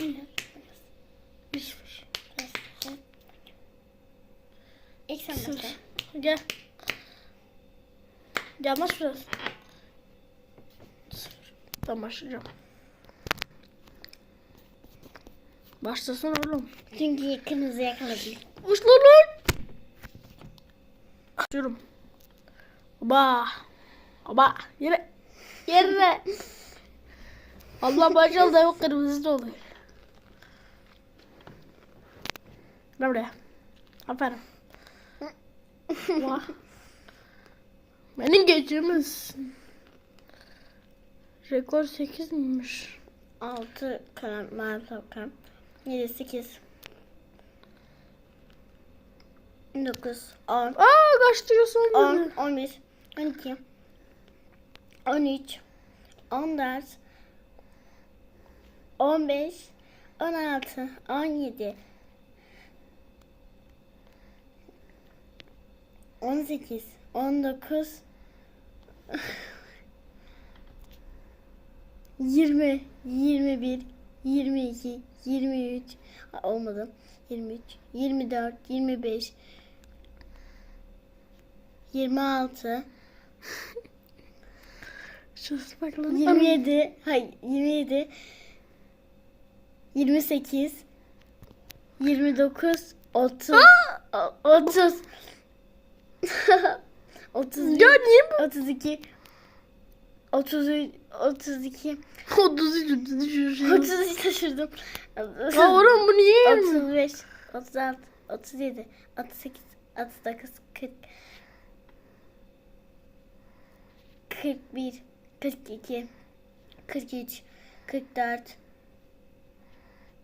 Bir. İlk sen başla. Gel. Gelmez. Sıfır. Ben başlayacağım. Başlasın oğlum. Çünkü kırmızı yakaladım. Uç lan. Açıyorum. Baba. Baba. Yere. Yere. Allah başladı kırmızı da oluyor. Gel buraya. Aferin. Vah. Benim geçimiz. Rekor 8 miymiş? 6 kalem, mavi kalem. 7, 8. 9, 10, Aa kaç diyorsun? 10, 11, 12, 13, 14, 15, 16, 17, 18, 19, 20, 21, 22, 23, Ha, olmadı. 23, 24, 25, 26, Sus bak lan. 27, hayır 27, 28, 29, 30, 30, 31, Ya niye bu? 32, 33, 32, 33 düşüyor. 33 taşırdım. Ya oğlum bu niye? 35, 36, 37, 38, 39, 40, 41, 42, 43, 44,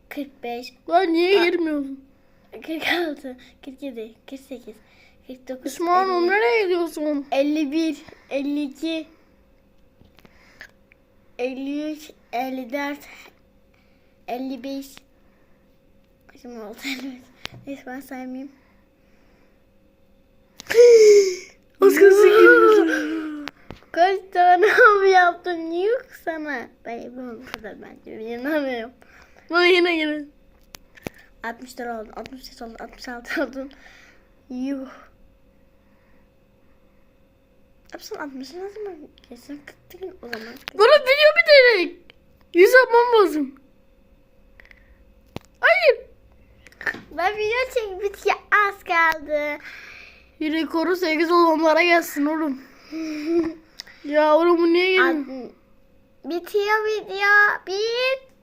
45, Lan niye girmiyorsun? 46, 47, 48, 49, Osman oğlum nereye gidiyorsun? 51, 52, 53, 54, 55, Şimdi oldu 55. Neyse ben saymayayım. Kaç tane av yaptım yok sana. Ben bu kadar bence. İnanamıyorum. Lan yine yine. 60 lira oldu. 68 oldu. 66 oldu. Yuh. Yapsam 60 ne zaman geçsin? 40 gün o zaman. Bana video bitecek. Yüz yapmam lazım. Hayır. Ben video çekip bitiyor az kaldı. Rekoru 8 olanlara gelsin oğlum. ya oğlum bu niye gelmiyor? Ad- Bitiyor video. Bit.